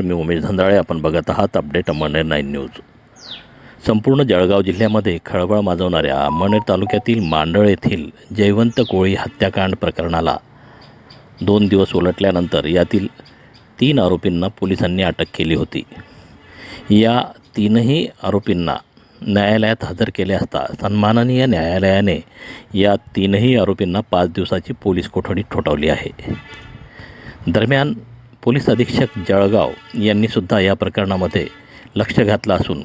मी धंदाळे आपण बघत आहात अपडेट अमळनेर नाईन न्यूज. संपूर्ण जळगाव जिल्ह्यामध्ये खळबळ माजवणाऱ्या अमळनेर तालुक्यातील मांडळ येथील जयवंत कोळी हत्याकांड प्रकरणाला दोन दिवस उलटल्यानंतर यातील तीन आरोपींना पोलिसांनी अटक केली होती. या तीनही आरोपींना न्यायालयात हजर केले असता सन्माननीय न्यायालयाने या तीनही आरोपींना पाच दिवसाची पोलीस कोठडी ठोठावली आहे. दरम्यान पोलीस अधीक्षक जळगाव यांनीसुद्धा या प्रकरणामध्ये लक्ष घातलं असून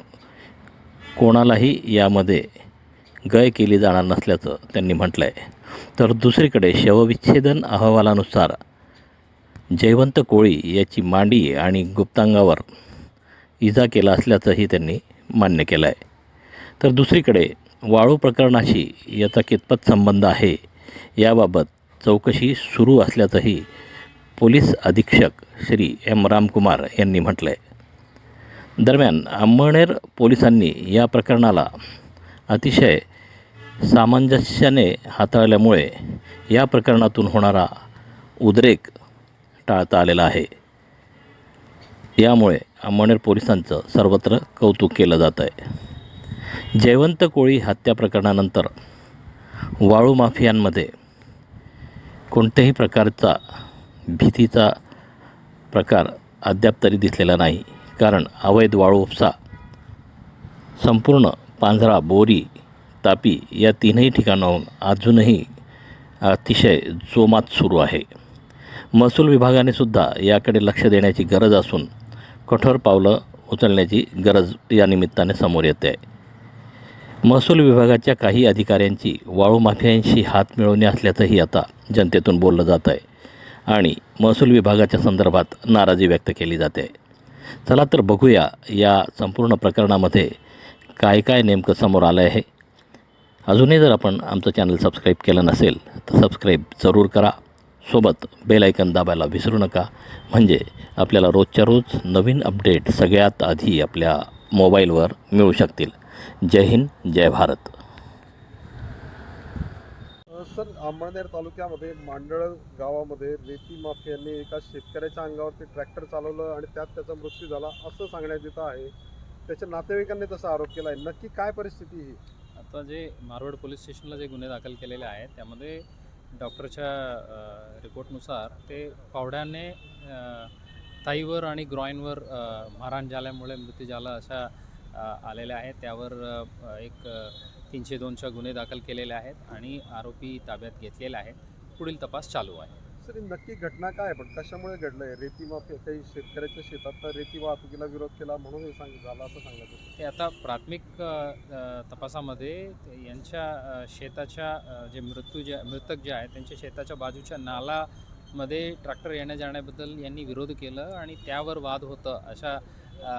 कोणालाही यामध्ये गय केली जाणार नसल्याचं त्यांनी म्हटलं आहे तर दुसरीकडे शवविच्छेदन अहवालानुसार जयवंत कोळी याची मांडी आणि गुप्तांगावर इजा केला असल्याचंही त्यांनी मान्य केलं आहे तर दुसरीकडे वाळू प्रकरणाशी याचा कितपत संबंध आहे याबाबत चौकशी सुरू असल्याचंही पोलीस अधीक्षक श्री एम रामकुमार यांनी म्हटलं आहे दरम्यान अंमळनेर पोलिसांनी या प्रकरणाला अतिशय सामंजस्याने हाताळल्यामुळे या प्रकरणातून होणारा उद्रेक टाळता आलेला आहे. यामुळे अंमळनेर पोलिसांचं सर्वत्र कौतुक केलं जात आहे. जयवंत कोळी हत्या प्रकरणानंतर वाळू माफियांमध्ये कोणत्याही प्रकारचा भीतीचा प्रकार अद्याप तरी दिसलेला नाही. कारण अवैध वाळू उपसा संपूर्ण पांझरा बोरी तापी या तीनही ठिकाणाहून अजूनही अतिशय जोमात सुरू आहे. महसूल विभागाने सुद्धा याकडे लक्ष देण्याची गरज असून कठोर पावलं उचलण्याची गरज या निमित्ताने समोर येते. आहे महसूल विभागाच्या काही अधिकाऱ्यांची वाळू माफियांशी हात मिळवणे असल्याचंही आता जनतेतून बोललं जात आहे आणि महसूल विभागाच्या संदर्भात नाराजी व्यक्त केली जाते. चला तर बघूया या संपूर्ण प्रकरणामध्ये काय काय नेमकं समोर आलं आहे अजूनही जर आपण आमचं चॅनल सबस्क्राईब केलं नसेल तर सबस्क्राईब जरूर करा. सोबत बेलायकन दाबायला विसरू नका. म्हणजे आपल्याला रोजच्या रोज नवीन अपडेट सगळ्यात आधी आपल्या मोबाईलवर मिळू शकतील. जय हिंद जय भारत. सर अंमळनेर तालुक्यामध्ये मांडळ गावामध्ये रेती माफियांनी एका शेतकऱ्याच्या अंगावरती ट्रॅक्टर चालवलं आणि त्यात त्याचा मृत्यू झाला असं सांगण्यात येत आहे. त्याच्या नातेवाईकांनी तसा आरोप केला आहे. नक्की काय परिस्थिती ही? आता जे मारवाड पोलीस स्टेशनला जे गुन्हे दाखल केलेले आहेत त्यामध्ये डॉक्टरच्या रिपोर्टनुसार ते पावड्याने ताईवर आणि ग्रॉईनवर मारहाण झाल्यामुळे मृत्यू झाला अशा आलेल्या आहेत. त्यावर एक तीनशे दोनच्या गुन्हे दाखल केलेले आहेत आणि आरोपी ताब्यात घेतलेले आहेत. पुढील तपास चालू आहे. सर नक्की घटना काय आहे? पण कशामुळे घडलंय? रेती माफिया काही शेतकऱ्याच्या शेतात रेती वाहतुकीला विरोध केला म्हणून हे सांग झालं असं सांगत होते ते आता प्राथमिक तपासामध्ये यांच्या शेताच्या जे मृत्यू जे मृतक जे आहेत त्यांच्या शेताच्या बाजूच्या नालामध्ये ट्रॅक्टर येण्या जाण्याबद्दल यांनी विरोध केलं आणि त्यावर वाद होतं अशा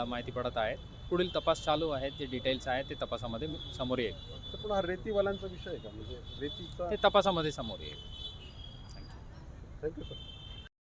माहिती पडत आहेत. पुढील तपास चालू आहेत जे डिटेल्स आहेत ते तपासामध्ये समोर येईल. पण हा रेतीवाल्यांचा विषय आहे का? म्हणजे रेतीचा ते तपासामध्ये समोर येईल. Thank you sir